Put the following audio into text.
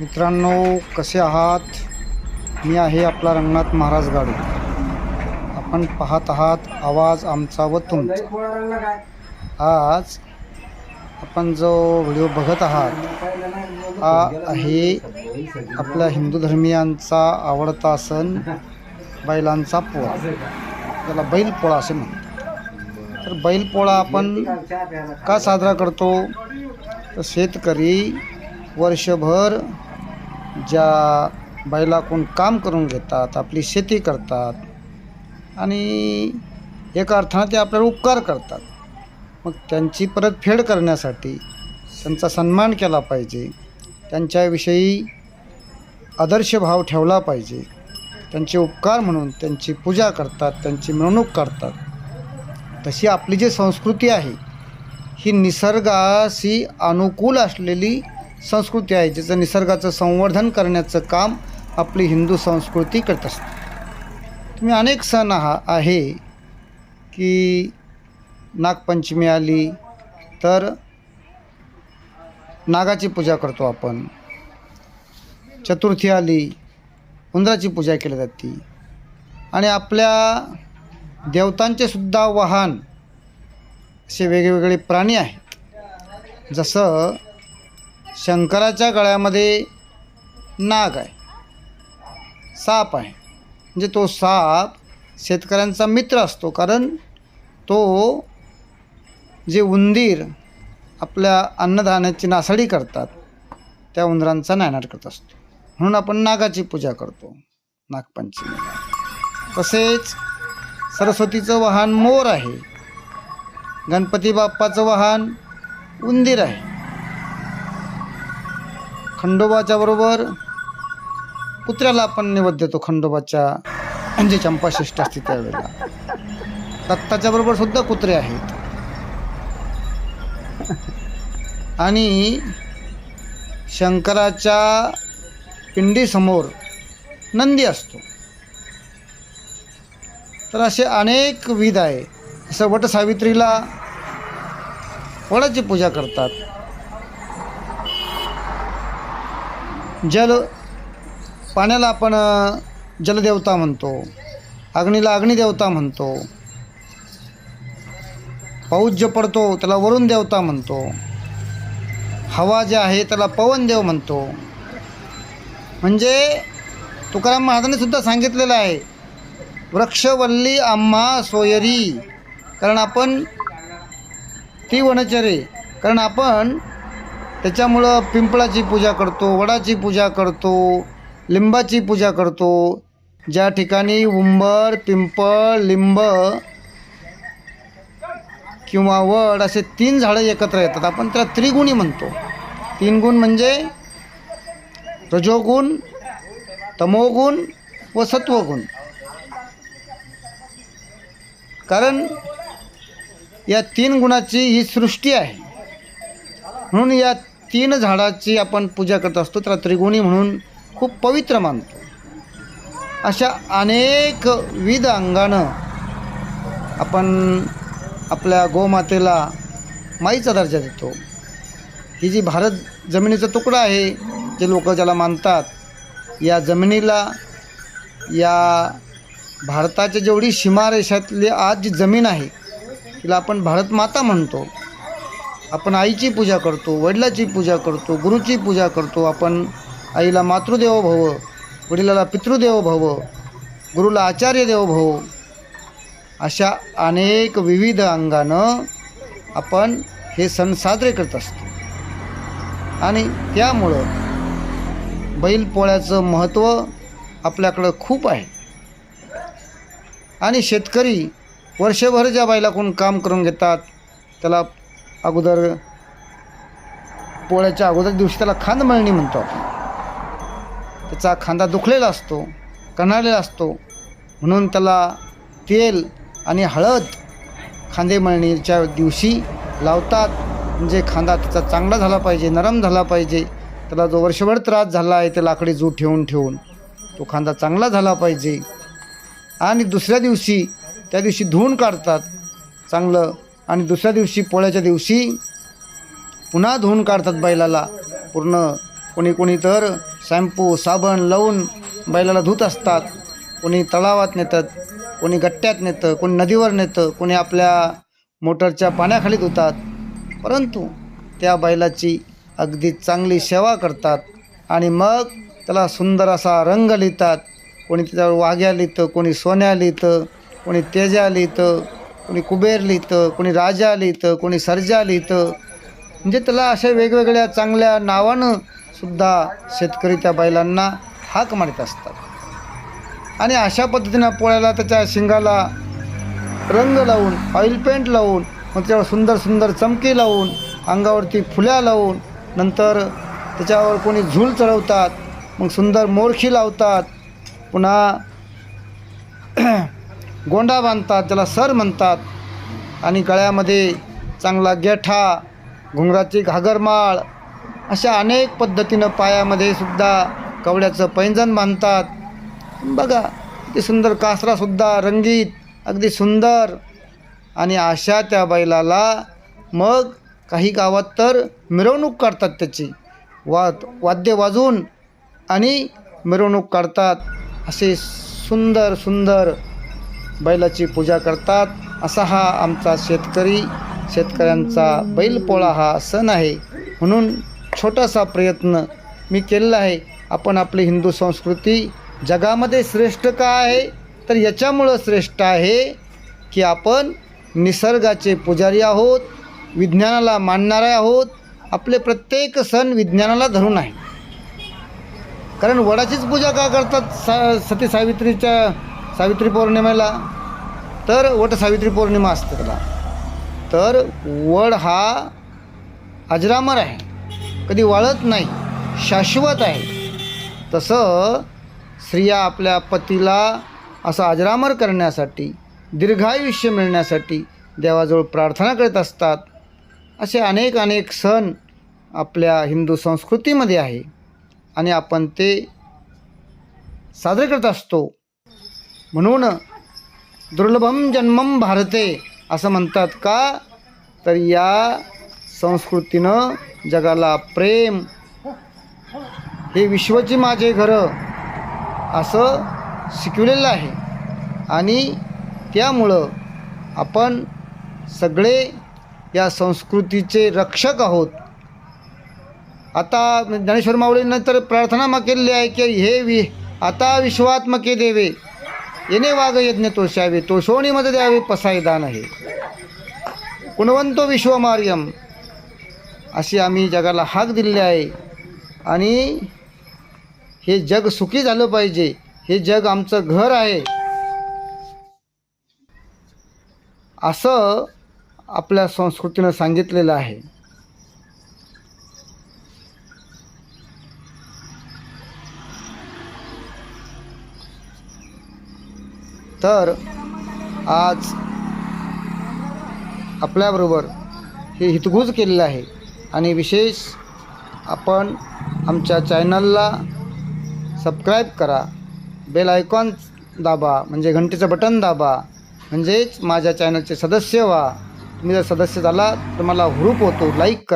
मित्रांनो कसे आहात? मी आहे आपला रंगनाथ महाराज गाडू. आपण पाहत आहात आवाज आमचा व तुमचा. आज आपण जो व्हिडिओ बघत आहात हा आहे आपल्या हिंदू धर्मियांचा आवडता सण बैलांचा पोळा. त्याला बैलपोळा असे म्हणतात. तर बैलपोळा आपण का साजरा करतो? तर शेतकरी वर्षभर ज्या बैलाकून काम करून घेतात आपली शेती करतात आणि एका अर्थानं ते आपल्याला उपकार करतात. मग त्यांची परतफेड करण्यासाठी त्यांचा सन्मान केला पाहिजे. त्यांच्याविषयी आदर्श भाव ठेवला पाहिजे. त्यांचे उपकार म्हणून त्यांची पूजा करतात त्यांची मिरवणूक करतात. तशी आपली जी संस्कृती आहे ही निसर्गाशी अनुकूल असलेली संस्कृती आहे ज्याचं निसर्गाचं संवर्धन करण्याचं काम आपली हिंदू संस्कृती करत असते. तुम्ही अनेक सण हा आहे की नागपंचमी आली तर नागाची पूजा करतो आपण. चतुर्थी आली उंदराची पूजा केली जाते. आणि आपल्या देवतांचे सुद्धा वाहन असे वेगवेगळे प्राणी आहेत. जसं शंकराच्या गळ्यामध्ये नाग आहे. साप आहे. म्हणजे तो साप शेतकऱ्यांचा मित्र असतो. कारण तो जे उंदीर आपल्या अन्नधान्याची नासाडी करतात त्या उंदरांचा नायनाट करत असतो. म्हणून आपण नागाची पूजा करतो. नागपंचमी. तसेच सरस्वतीचं वाहन मोर आहे. गणपती बाप्पाचं वाहन उंदीर आहे. खंडोबाच्या बरोबर. कुत्र्याला आपण निवद देतो खंडोबाच्या. म्हणजे चंपाषष्ठी असते त्यावेळेला. दत्ताच्या बरोबर सुद्धा कुत्रे आहेत. आणि शंकराच्या पिंडीसमोर नंदी असतो. तर असे अनेक विध आहे जसं वटसावित्रीला वडाची पूजा करतात. जल पाण्याला आपण जलदेवता म्हणतो. अग्नीला अग्निदेवता म्हणतो. पाऊस जो पडतो त्याला वरुण देवता म्हणतो. हवा जे आहे त्याला पवनदेव म्हणतो. म्हणजे तुकाराम महाराजांनी सुद्धा सांगितलेलं आहे वृक्षवल्ली आम्हा सोयरी. कारण आपण ती वनचरे. कारण आपण त्याच्यामुळं पिंपळाची पूजा करतो वडाची पूजा करतो लिंबाची पूजा करतो. ज्या ठिकाणी उंबर पिंपळ लिंब किंवा वड असे तीन झाडं एकत्र येतात आपण त्याला त्रिगुणी म्हणतो. तीन गुण म्हणजे रजोगुण तमोगुण व सत्वगुण. कारण या तीन गुणाची ही सृष्टी आहे. म्हणून या तीन झाडाची आपण पूजा करत असतो त्याला त्रिगुणी म्हणून खूप पवित्र मानतो. अशा अनेक विध अंगानं आपण आपल्या गोमातेला माईचा दर्जा देतो. ही जी भारत जमिनीचा तुकडा आहे जे लोक ज्याला मानतात या जमिनीला या भारताच्या जेवढी सीमारेषातली आज जी जमीन आहे तिला आपण भारत माता म्हणतो. आपण आईची पूजा करतो वडिलाची पूजा करतो गुरुची पूजा करतो आपण आईला मातृदेवो भव वडिलाला पितृदेवो भव गुरुला आचार्यदेवो भव अशा अनेक विविध अंगानं आपण हे सण साजरे करत असतो. आणि त्यामुळं बैलपोळ्याचं महत्त्व आपल्याकडं खूप आहे. आणि शेतकरी वर्षभर ज्या बैलाकडून काम करून घेतात त्याला अगोदर पोळ्याच्या अगोदर दिवशी त्याला खांद मळणी म्हणतो. आपण त्याचा खांदा दुखलेला असतो कणालेला असतो. म्हणून त्याला तेल आणि हळद खांदे मळणीच्या दिवशी लावतात. म्हणजे खांदा त्याचा चांगला झाला पाहिजे नरम झाला पाहिजे. त्याला जो वर्षभर त्रास झाला आहे ते लाकडी जूट ठेवून ठेवून तो खांदा चांगला झाला पाहिजे. आणि दुसऱ्या दिवशी त्या दिवशी धुवून काढतात. चांगलं आणि दुसऱ्या दिवशी पोळ्याच्या दिवशी पुन्हा धुवून काढतात बैलाला. पूर्ण कोणी कोणी तर शॅम्पू साबण लावून बैलाला धुत असतात. कोणी तलावात नेतात कोणी गट्ट्यात नेतं कोणी नदीवर नेतं कोणी आपल्या मोटरच्या पाण्याखाली धुतात. परंतु त्या बैलाची अगदी चांगली सेवा करतात आणि मग त्याला सुंदर असा रंग लिहितात. कोणी त्याच्यावर वाघ्या लिहितं कोणी सोन्या लिहितं कोणी तेजा लिहितं. कोणी कुबेर लिहितं कोणी राजा लिहितं कोणी सर्जा लिहितं म्हणजे त्याला अशा वेगवेगळ्या चांगल्या नावानं सुद्धा शेतकरी त्या बैलांना हाक मारित असतात. आणि अशा पद्धतीनं पोळ्याला त्याच्या शिंगाला रंग लावून ऑइल पेंट लावून मग त्याच्यावर सुंदर सुंदर चमकी लावून अंगावरती फुल्या लावून नंतर त्याच्यावर कोणी झूल चढवतात मग सुंदर मोरखी लावतात. पुन्हा गोंडा बांधतात त्याला सर म्हणतात. आणि गळ्यामध्ये चांगला गेठा घुंगराची घागरमाळ अशा अनेक पद्धतीनं पायामध्ये सुद्धा कवड्याचं पैंजण बांधतात. बघा ते सुंदर कासरासुद्धा रंगीत अगदी सुंदर. आणि अशा त्या बैलाला मग काही गावात तर मिरवणूक काढतात त्याची. वाद वाद्य वाजवून आणि मिरवणूक काढतात. असे सुंदर सुंदर बैलाची पूजा करतात. असा हा आमचा शेतकरी शेतकऱ्यांचा बैलपोळा हा सण आहे. म्हणून छोटासा प्रयत्न मी केलेला आहे. आपण आपली हिंदू संस्कृती जगामध्ये श्रेष्ठ का आहे? तर याच्यामुळं श्रेष्ठ आहे की आपण निसर्गाचे पुजारी आहोत विज्ञानाला मानणारे आहोत. आपले प्रत्येक सण विज्ञानाला धरून आहे. कारण वडाचीच पूजा का करतात सा सती सावित्रीच्या सावित्री पौर्णिमेला. तर वट सावित्री पौर्णिमा असते त्याला. तर वड हा अजरामर आहे. कधी वाळत नाही शाश्वत आहे. तसं स्त्रिया आपल्या पतीला असं अजरामर करण्यासाठी दीर्घायुष्य मिळण्यासाठी देवाजवळ प्रार्थना करत असतात. असे अनेक अनेक सण आपल्या हिंदू संस्कृतीमध्ये आहे. आणि आपण ते साजरे करत असतो. म्हणून दुर्लभम जन्मम भारते असं म्हणतात का? तर या संस्कृतीनं जगाला प्रेम हे विश्वची माझे घरं असं शिकवलेलं आहे. आणि त्यामुळं आपण सगळे या संस्कृतीचे रक्षक आहोत. आता ज्ञानेश्वर माऊलीनं तर प्रार्थना मग केलेली आहे की हे वि आता विश्वात्मके देवे येणे वाघ यज्ञ तोषावे तोषोणीमध्ये द्यावे पसायदान आहे. गुणवंतो विश्वमार्यम अशी आम्ही जगाला हाक दिलेली आहे. आणि हे जग सुखी झालं पाहिजे हे जग आमचं घर आहे. असं आपल्या संस्कृतीनं सांगितलेलं आहे. तर आज आपल्याबरोबर हे हितगुज केलेलं आहे. आणि विशेष आपण आमच्या चॅनलला सबस्क्राईब करा. बेल आयकॉन दाबा म्हणजे घंटेचं बटन दाबा. म्हणजेच माझ्या चॅनलचे सदस्य व्हा. तुम्ही जर सदस्य झाला तर मला हुरूप होतो. लाईक करा.